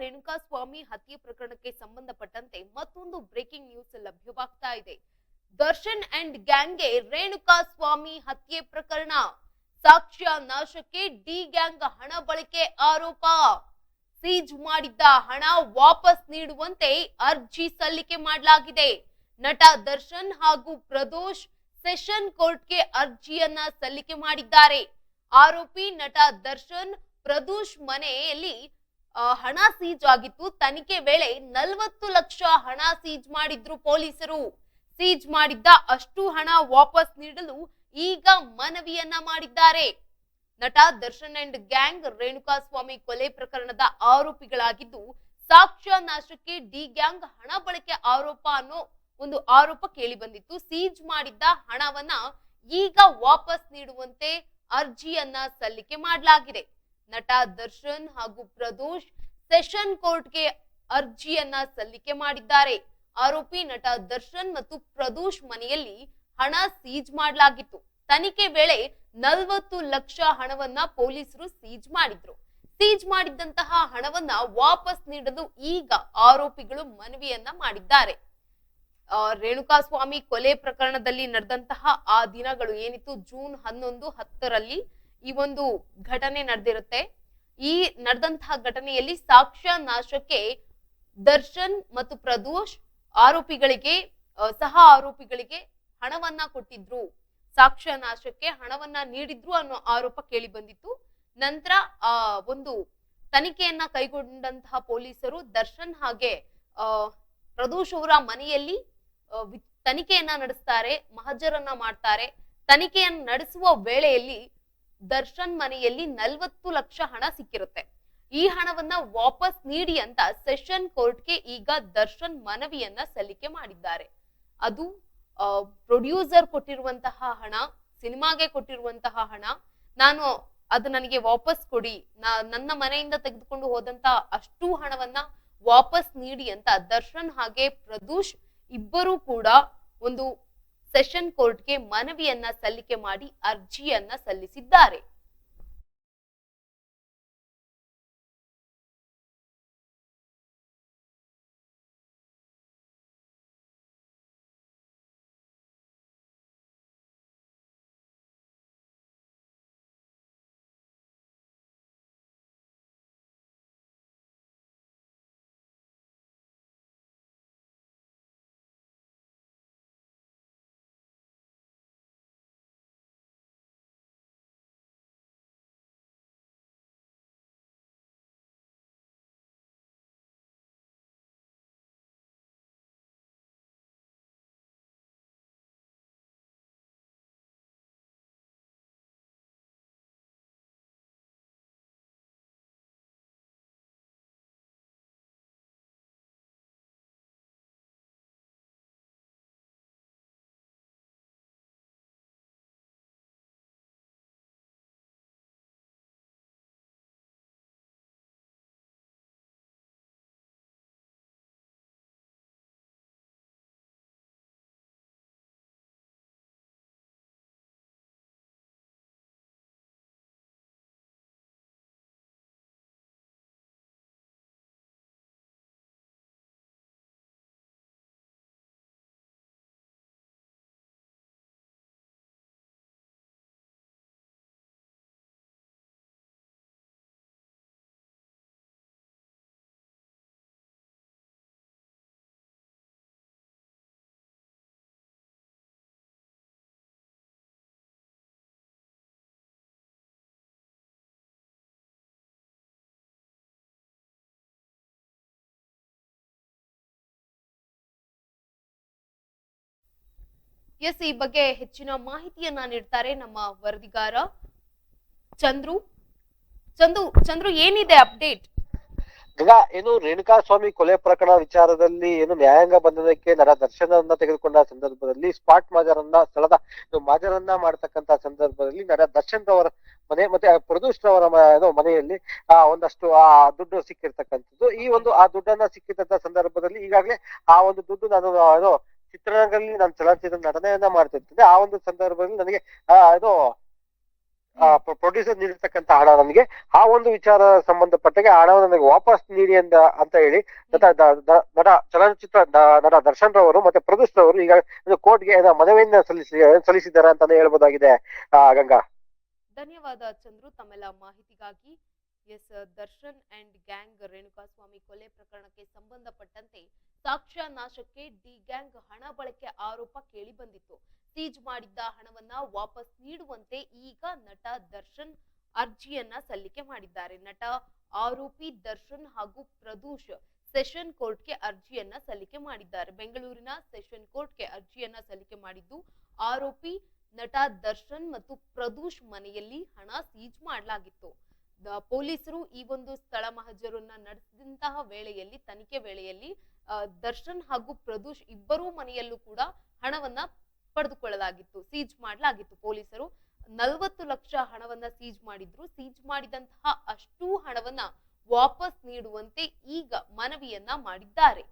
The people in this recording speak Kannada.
ರೇಣುಕಾಸ್ವಾಮಿ ಹತ್ಯೆ ಪ್ರಕರಣಕ್ಕೆ ಸಂಬಂಧಪಟ್ಟಂತೆ ಮತ್ತೊಂದು ಬ್ರೇಕಿಂಗ್ ನ್ಯೂಸ್ ಲಭ್ಯವಾಗ್ತಾ ಇದೆ. ದರ್ಶನ್ ಅಂಡ್ ಗ್ಯಾಂಗ್ಗೆ ರೇಣುಕಾಸ್ವಾಮಿ ಹತ್ಯೆ ಪ್ರಕರಣ. ಸಾಕ್ಷ್ಯ ನಾಶಕ್ಕೆ ಡಿ ಗ್ಯಾಂಗ್ ಹಣ ಬಳಕೆ ಆರೋಪ. ಸೀಜ್ ಮಾಡಿದ್ದ ಹಣ ವಾಪಸ್ ನೀಡುವಂತೆ ಅರ್ಜಿ ಸಲ್ಲಿಕೆ ಮಾಡಲಾಗಿದೆ. ನಟ ದರ್ಶನ್ ಹಾಗೂ ಪ್ರದೋಷ್ ಸೆಷನ್ ಕೋರ್ಟ್ಗೆ ಅರ್ಜಿಯನ್ನ ಸಲ್ಲಿಕೆ ಮಾಡಿದ್ದಾರೆ. ಆರೋಪಿ ನಟ ದರ್ಶನ್, ಪ್ರದೋಷ್ ಮನೆಯಲ್ಲಿ ಹಣ ಸೀಜ್ ಆಗಿತ್ತು. ತನಿಖೆ ವೇಳೆ ನಲವತ್ತು ಲಕ್ಷ ಹಣ ಸೀಜ್ ಮಾಡಿದ್ರು ಪೊಲೀಸರು. ಸೀಜ್ ಮಾಡಿದ್ದ ಅಷ್ಟು ಹಣ ವಾಪಸ್ ನೀಡಲು ಈಗ ಮನವಿಯನ್ನ ಮಾಡಿದ್ದಾರೆ. ನಟ ದರ್ಶನ್ ಅಂಡ್ ಗ್ಯಾಂಗ್ ರೇಣುಕಾಸ್ವಾಮಿ ಕೊಲೆ ಪ್ರಕರಣದ ಆರೋಪಿಗಳಾಗಿದ್ದು ಸಾಕ್ಷ್ಯ ನಾಶಕ್ಕೆ ಡಿ ಗ್ಯಾಂಗ್ ಹಣ ಬಳಕೆ ಆರೋಪ ಅನ್ನೋ ಒಂದು ಆರೋಪ ಕೇಳಿ ಬಂದಿತ್ತು ಸೀಜ್ ಮಾಡಿದ್ದ ಹಣವನ್ನ ಈಗ ವಾಪಸ್ ನೀಡುವಂತೆ ಅರ್ಜಿಯನ್ನ ಸಲ್ಲಿಕೆ ಮಾಡಲಾಗಿದೆ. ನಟ ದರ್ಶನ್ ಹಾಗೂ ಪ್ರದೋಷ್ ಸೆಷನ್ ಕೋರ್ಟ್ಗೆ ಅರ್ಜಿಯನ್ನ ಸಲ್ಲಿಕೆ ಮಾಡಿದ್ದಾರೆ. ಆರೋಪಿ ನಟ ದರ್ಶನ್ ಮತ್ತು ಪ್ರದೋಷ್ ಮನೆಯಲ್ಲಿ ಹಣ ಸೀಜ್ ಮಾಡಲಾಗಿತ್ತು. ತನಿಖೆ ವೇಳೆ ನಲವತ್ತು ಲಕ್ಷ ಹಣವನ್ನ ಪೊಲೀಸರು ಸೀಜ್ ಮಾಡಿದ್ರು. ಸೀಜ್ ಮಾಡಿದ್ದಂತಹ ಹಣವನ್ನ ವಾಪಸ್ ನೀಡಲು ಈಗ ಆರೋಪಿಗಳು ಮನವಿಯನ್ನ ಮಾಡಿದ್ದಾರೆ. ರೇಣುಕಾ ರೇಣುಕಾಸ್ವಾಮಿ ಕೊಲೆ ಪ್ರಕರಣದಲ್ಲಿ ನಡೆದಂತಹ ಆ ದಿನಗಳು ಏನಿತ್ತು? ಜೂನ್ ಹನ್ನೊಂದು ಹತ್ತರಲ್ಲಿ ಈ ಒಂದು ಘಟನೆ ನಡೆದಿರುತ್ತೆ. ಈ ನಡೆದಂತಹ ಘಟನೆಯಲ್ಲಿ ಸಾಕ್ಷ್ಯ ನಾಶಕ್ಕೆ ದರ್ಶನ್ ಮತ್ತು ಪ್ರದೋಷ್ ಆರೋಪಿಗಳಿಗೆ ಸಹ ಆರೋಪಿಗಳಿಗೆ ಹಣವನ್ನ ಕೊಟ್ಟಿದ್ರು. ಸಾಕ್ಷ್ಯ ನಾಶಕ್ಕೆ ಹಣವನ್ನ ನೀಡಿದ್ರು ಅನ್ನೋ ಆರೋಪ ಕೇಳಿ ಬಂದಿತ್ತು. ನಂತರ, ಆ, ಒಂದು ತನಿಖೆಯನ್ನ ಕೈಗೊಂಡಂತಹ ಪೊಲೀಸರು ದರ್ಶನ್ ಹಾಗೆ ಪ್ರದೋಷ್ ಅವರ ಮನೆಯಲ್ಲಿ ತನಿಖೆಯನ್ನ ನಡೆಸ್ತಾರೆ, ಮಹಜರನ್ನ ಮಾಡ್ತಾರೆ. ತನಿಖೆಯನ್ನು ನಡೆಸುವ ವೇಳೆಯಲ್ಲಿ ದರ್ಶನ್ ಮನೆಯಲ್ಲಿ ನಲ್ವತ್ತು ಲಕ್ಷ ಹಣ ಸಿಕ್ಕಿರುತ್ತೆ. ಈ ಹಣವನ್ನ ವಾಪಸ್ ನೀಡಿ ಅಂತ ಸೆಷನ್ ಕೋರ್ಟ್ಗೆ ಈಗ ದರ್ಶನ್ ಮನವಿಯನ್ನ ಸಲ್ಲಿಕೆ ಮಾಡಿದ್ದಾರೆ. ಅದು ಪ್ರೊಡ್ಯೂಸರ್ ಕೊಟ್ಟಿರುವಂತಹ ಹಣ, ಸಿನಿಮಾಗೆ ಕೊಟ್ಟಿರುವಂತಹ ಹಣ, ನಾನು ಅದು ನನಗೆ ವಾಪಸ್ ಕೊಡಿ ನನ್ನ ಮನೆಯಿಂದ ತೆಗೆದುಕೊಂಡು ಹೋದಂತ ಅಷ್ಟು ಹಣವನ್ನ ವಾಪಸ್ ನೀಡಿ ಅಂತ ದರ್ಶನ್ ಹಾಗೆ ಪ್ರದೂಷ್ ಇಬ್ಬರೂ ಕೂಡ ಒಂದು ಸೆಷನ್ ಕೋರ್ಟ್ಗೆ ಮನವಿಯನ್ನ ಸಲ್ಲಿಕೆ ಮಾಡಿ ಅರ್ಜಿಯನ್ನ ಸಲ್ಲಿಸಿದ್ದಾರೆ. ಎಸ್ ಈ ಬಗ್ಗೆ ಹೆಚ್ಚಿನ ಮಾಹಿತಿಯನ್ನ ನೀಡ್ತಾರೆ ನಮ್ಮ ವರದಿಗಾರ ಚಂದ್ರು. ಚಂದ್ರು ಚಂದ್ರು ಏನಿದೆ ಅಪ್ಡೇಟ್? ಈಗ ಏನು ರೇಣುಕಾ ಸ್ವಾಮಿ ಕೊಲೆ ಪ್ರಕರಣ ವಿಚಾರದಲ್ಲಿ ಏನು ನ್ಯಾಯಾಂಗ ಬಂಧನಕ್ಕೆ ನರ ದರ್ಶನವನ್ನ ತೆಗೆದುಕೊಂಡ ಸಂದರ್ಭದಲ್ಲಿ ಸ್ಪಾಟ್ ಮಾಜರನ್ನ, ಸ್ಥಳದ ಮಾಜರನ್ನ ಮಾಡತಕ್ಕಂತ ಸಂದರ್ಭದಲ್ಲಿ ನರ ದರ್ಶನ್ ರವರ ಮನೆ ಮತ್ತೆ ಪ್ರದೂಷ್ ರವರ ಮನೆಯಲ್ಲಿ, ಆ, ಒಂದಷ್ಟು, ಆ, ದುಡ್ಡು ಸಿಕ್ಕಿರ್ತಕ್ಕಂಥದ್ದು. ಈ ಒಂದು ಆ ದುಡ್ಡನ್ನ ಸಿಕ್ಕಿದಂತ ಸಂದರ್ಭದಲ್ಲಿ ಈಗಾಗಲೇ ಆ ಒಂದು ದುಡ್ಡು ನಾನು ಏನು ಚಿತ್ರರಂಗದಲ್ಲಿ ನಾನು ಚಲನಚಿತ್ರ ನಟನೆಯನ್ನ ಮಾಡ್ತಿರ್ತೇನೆ. ಆ ಒಂದು ಸಂದರ್ಭದಲ್ಲಿ ನನಗೆ ಇದು ಪ್ರೊಡ್ಯೂಸರ್ ನೀಡಿರ್ತಕ್ಕಂತ ಹಣ ನನಗೆ. ಆ ಒಂದು ವಿಚಾರ ಸಂಬಂಧಪಟ್ಟಾಗೆ ಹಣವನ್ನು ನನಗೆ ವಾಪಸ್ ನೀಡಿ ಅಂತ ಅಂತ ಹೇಳಿ ನಟ ನಟ ಚಲನಚಿತ್ರ ನಟ ದರ್ಶನ್ ರವರು ಮತ್ತೆ ಪ್ರೊಡ್ಯೂಸ್ ರವರು ಈಗ ಕೋರ್ಟ್ಗೆ ಮನವಿಯನ್ನ ಸಲ್ಲಿಸಿ ಸಲ್ಲಿಸಿದ್ದಾರೆ ಅಂತಾನೆ ಹೇಳ್ಬೋದಾಗಿದೆ ಗಂಗಾ. ಧನ್ಯವಾದ ಚಂದ್ರು ತಮ್ಮೆಲ್ಲ ಮಾಹಿತಿಗಾಗಿ. Yes, Darshan and gang Renukaswamy ಕೊಲೆ ಪ್ರಕರಣಕ್ಕೆ ಸಂಬಂಧಪಟ್ಟಂತೆ ಸಾಕ್ಷ್ಯ ನಾಶಕ್ಕೆ ಡಿ ಗ್ಯಾಂಗ್ ಹಣ ಬಳಕೆ ಆರೋಪ ಕೇಳಿ ಬಂದಿತ್ತು. ಸೀಜ್ ಮಾಡಿದ್ದ ಹಣವನ್ನ ವಾಪಸ್ ನೀಡುವಂತೆ ಈಗ ನಟ ದರ್ಶನ್ ಅರ್ಜಿಯನ್ನ ಸಲ್ಲಿಕೆ ಮಾಡಿದ್ದಾರೆ. ನಟ ಆರೋಪಿ ದರ್ಶನ್ ಹಾಗೂ ಪ್ರದೂಷ್ ಸೆಷನ್ ಕೋರ್ಟ್ಗೆ ಅರ್ಜಿಯನ್ನ ಸಲ್ಲಿಕೆ ಮಾಡಿದ್ದಾರೆ. ಬೆಂಗಳೂರಿನ ಸೆಷನ್ ಕೋರ್ಟ್ಗೆ ಅರ್ಜಿಯನ್ನ ಸಲ್ಲಿಕೆ ಮಾಡಿದ್ದು ಆರೋಪಿ ನಟ ದರ್ಶನ್ ಮತ್ತು ಪ್ರದೂಷ್ ಮನೆಯಲ್ಲಿ ಹಣ ಸೀಜ್ ಮಾಡಲಾಗಿತ್ತು. ಪೊಲೀಸರು ಈ ಒಂದು ಸ್ಥಳ ಮಹಜರನ್ನ ನಡೆಸಿದಂತಹ ವೇಳೆಯಲ್ಲಿ, ತನಿಖೆ ವೇಳೆಯಲ್ಲಿ ದರ್ಶನ್ ಹಾಗೂ ಪ್ರದೂಷ್ ಇಬ್ಬರೂ ಮನೆಯಲ್ಲೂ ಕೂಡ ಹಣವನ್ನ ಪಡೆದುಕೊಳ್ಳಲಾಗಿತ್ತು, ಸೀಜ್ ಮಾಡಲಾಗಿತ್ತು. ಪೊಲೀಸರು ನಲವತ್ತು ಲಕ್ಷ ಹಣವನ್ನ ಸೀಜ್ ಮಾಡಿದ್ರು. ಸೀಜ್ ಮಾಡಿದಂತಹ ಅಷ್ಟೂ ಹಣವನ್ನ ವಾಪಸ್ ನೀಡುವಂತೆ ಈಗ ಮನವಿಯನ್ನ ಮಾಡಿದ್ದಾರೆ.